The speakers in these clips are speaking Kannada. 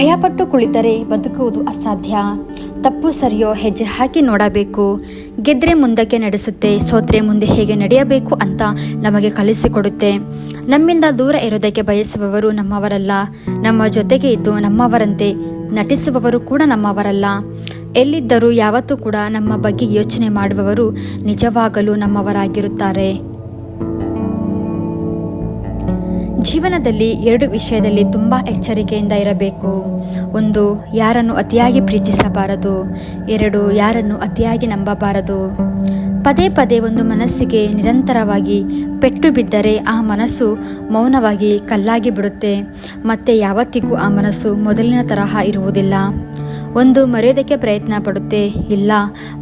ಭಯಪಟ್ಟು ಕುಳಿತರೆ ಬದುಕುವುದು ಅಸಾಧ್ಯ. ತಪ್ಪು ಸರಿಯೋ ಹೆಜ್ಜೆ ಹಾಕಿ ನೋಡಬೇಕು. ಗೆದ್ರೆ ಮುಂದಕ್ಕೆ ನಡೆಸುತ್ತೆ, ಸೋತ್ರೆ ಮುಂದೆ ಹೇಗೆ ನಡೆಯಬೇಕು ಅಂತ ನಮಗೆ ಕಲಿಸಿಕೊಡುತ್ತೆ. ನಮ್ಮಿಂದ ದೂರ ಇರೋದಕ್ಕೆ ಬಯಸುವವರು ನಮ್ಮವರಲ್ಲ. ನಮ್ಮ ಜೊತೆಗೆ ಇದ್ದು ನಮ್ಮವರಂತೆ ನಟಿಸುವವರು ಕೂಡ ನಮ್ಮವರಲ್ಲ. ಎಲ್ಲಿದ್ದರೂ ಯಾವತ್ತೂ ಕೂಡ ನಮ್ಮ ಬಗ್ಗೆ ಯೋಚನೆ ಮಾಡುವವರು ನಿಜವಾಗಲೂ ನಮ್ಮವರಾಗಿರುತ್ತಾರೆ. ಜೀವನದಲ್ಲಿ ಎರಡು ವಿಷಯದಲ್ಲಿ ತುಂಬ ಎಚ್ಚರಿಕೆಯಿಂದ ಇರಬೇಕು. ಒಂದು, ಯಾರನ್ನು ಅತಿಯಾಗಿ ಪ್ರೀತಿಸಬಾರದು. ಎರಡು, ಯಾರನ್ನು ಅತಿಯಾಗಿ ನಂಬಬಾರದು. ಪದೇ ಪದೇ ಒಂದು ಮನಸ್ಸಿಗೆ ನಿರಂತರವಾಗಿ ಪೆಟ್ಟು ಬಿದ್ದರೆ ಆ ಮನಸ್ಸು ಮೌನವಾಗಿ ಕಲ್ಲಾಗಿ ಬಿಡುತ್ತೆ. ಮತ್ತೆ ಯಾವತ್ತಿಗೂ ಆ ಮನಸ್ಸು ಮೊದಲಿನ ತರಹ ಇರುವುದಿಲ್ಲ. ಒಂದು, ಮರೆಯೋದಕ್ಕೆ ಪ್ರಯತ್ನ ಪಡುತ್ತೆ. ಇಲ್ಲ,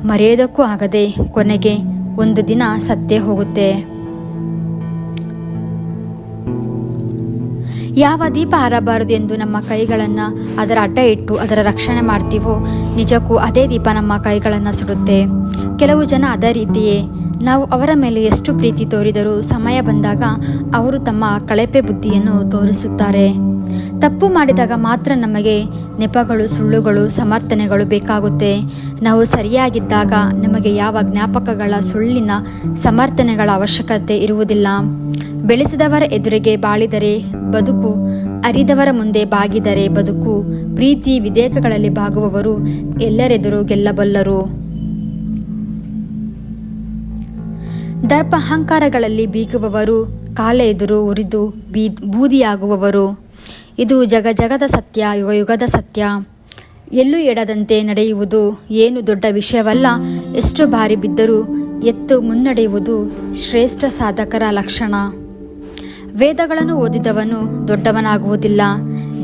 ಮರೆಯೋದಕ್ಕೂ ಆಗದೆ ಕೊನೆಗೆ ಒಂದು ದಿನ ಸತ್ತೇ ಹೋಗುತ್ತೆ. ಯಾವ ದೀಪ ಹರಬಾರದು ಎಂದು ನಮ್ಮ ಕೈಗಳನ್ನು ಅದರ ಅಡ್ಡ ಇಟ್ಟು ಅದರ ರಕ್ಷಣೆ ಮಾಡ್ತೀವೋ, ನಿಜಕ್ಕೂ ಅದೇ ದೀಪ ನಮ್ಮ ಕೈಗಳನ್ನು ಸುಡುತ್ತೆ. ಕೆಲವು ಜನ ಅದೇ ರೀತಿಯೇ ನಾವು ಅವರ ಮೇಲೆ ಎಷ್ಟು ಪ್ರೀತಿ ತೋರಿದರೂ ಸಮಯ ಬಂದಾಗ ಅವರು ತಮ್ಮ ಕಳಪೆ ಬುದ್ಧಿಯನ್ನು ತೋರಿಸುತ್ತಾರೆ. ತಪ್ಪು ಮಾಡಿದಾಗ ಮಾತ್ರ ನಮಗೆ ನೆಪಗಳು, ಸುಳ್ಳುಗಳು, ಸಮರ್ಥನೆಗಳು ಬೇಕಾಗುತ್ತೆ. ನಾವು ಸರಿಯಾಗಿದ್ದಾಗ ನಮಗೆ ಯಾವ ಜ್ಞಾಪಕಗಳ, ಸುಳ್ಳಿನ ಸಮರ್ಥನೆಗಳ ಅವಶ್ಯಕತೆ ಇರುವುದಿಲ್ಲ. ಬೆಳೆಸಿದವರ ಎದುರಿಗೆ ಬಾಳಿದರೆ ಬದುಕು, ಅರಿದವರ ಮುಂದೆ ಬಾಗಿದರೆ ಬದುಕು, ಪ್ರೀತಿ ವಿಧೇಯಕಗಳಲ್ಲಿ ಬಾಗುವವರು ಎಲ್ಲರೆದುರು ಗೆಲ್ಲಬಲ್ಲರು. ದರ್ಪ ಅಹಂಕಾರಗಳಲ್ಲಿ ಬೀಗುವವರು ಕಾಲ ಎದುರು ಉರಿದು ಬೀ, ಬೂದಿಯಾಗುವವರು. ಇದು ಜಗ ಜಗದ ಸತ್ಯ ಯುಗ ಯುಗದ ಸತ್ಯ. ಎಲ್ಲೂ ಎಡದಂತೆ ನಡೆಯುವುದು ಏನು ದೊಡ್ಡ ವಿಷಯವಲ್ಲ, ಎಷ್ಟು ಬಾರಿ ಬಿದ್ದರೂ ಎತ್ತು ಮುನ್ನಡೆಯುವುದು ಶ್ರೇಷ್ಠ ಸಾಧಕರ ಲಕ್ಷಣ. ವೇದಗಳನ್ನು ಓದಿದವನು ದೊಡ್ಡವನಾಗುವುದಿಲ್ಲ,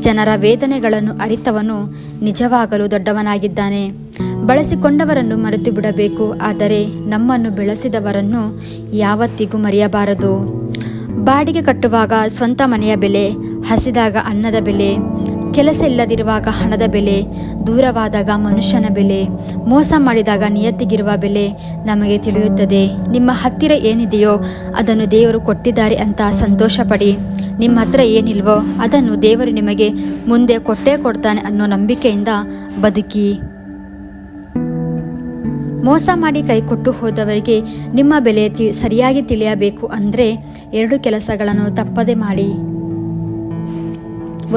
ಜನರ ವೇದನೆಗಳನ್ನು ಅರಿತವನು ನಿಜವಾಗಲು ದೊಡ್ಡವನಾಗಿದ್ದಾನೆ. ಬಳಸಿಕೊಂಡವರನ್ನು ಮರೆತು ಬಿಡಬೇಕು ಆದರೆ ನಮ್ಮನ್ನು ಬೆಳೆಸಿದವರನ್ನು ಯಾವತ್ತಿಗೂ ಮರೆಯಬಾರದು. ಬಾಡಿಗೆ ಕಟ್ಟುವಾಗ ಸ್ವಂತ ಮನೆಯ ಬೆಲೆ, ಹಸಿದಾಗ ಅನ್ನದ ಬೆಲೆ, ಕೆಲಸ ಇಲ್ಲದಿರುವಾಗ ಹಣದ ಬೆಲೆ, ದೂರವಾದಾಗ ಮನುಷ್ಯನ ಬೆಲೆ, ಮೋಸ ಮಾಡಿದಾಗ ನಿಯತ್ತಿಗಿರುವ ಬೆಲೆ ನಮಗೆ ತಿಳಿಯುತ್ತದೆ. ನಿಮ್ಮ ಹತ್ತಿರ ಏನಿದೆಯೋ ಅದನ್ನು ದೇವರು ಕೊಟ್ಟಿದ್ದಾರೆ ಅಂತ ಸಂತೋಷಪಡಿ. ನಿಮ್ಮ ಹತ್ರ ಏನಿಲ್ವೋ ಅದನ್ನು ದೇವರು ನಿಮಗೆ ಮುಂದೆ ಕೊಟ್ಟೇ ಕೊಡ್ತಾನೆ ಅನ್ನೋ ನಂಬಿಕೆಯಿಂದ ಬದುಕಿ. ಮೋಸ ಮಾಡಿ ಕೈಕೊಟ್ಟು ಹೋದವರಿಗೆ ನಿಮ್ಮ ಬೆಲೆ ಸರಿಯಾಗಿ ತಿಳಿಯಬೇಕು ಅಂದರೆ ಎರಡು ಕೆಲಸಗಳನ್ನು ತಪ್ಪದೆ ಮಾಡಿ.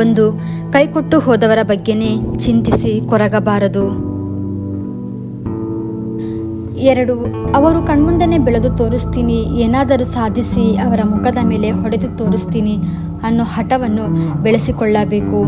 ಒಂದು, ಕೈಕೊಟ್ಟು ಹೋದವರ ಬಗ್ಗೆನೇ ಚಿಂತಿಸಿ ಕೊರಗಬಾರದು. ಎರಡು, ಅವರು ಕಣ್ಮುಂದನೆ ಬೆಳೆದು ತೋರಿಸ್ತೀನಿ, ಏನಾದರೂ ಸಾಧಿಸಿ ಅವರ ಮುಖದ ಮೇಲೆ ಹೊಡೆದು ತೋರಿಸ್ತೀನಿ ಅನ್ನೋ ಹಠವನ್ನು ಬೆಳೆಸಿಕೊಳ್ಳಬೇಕು.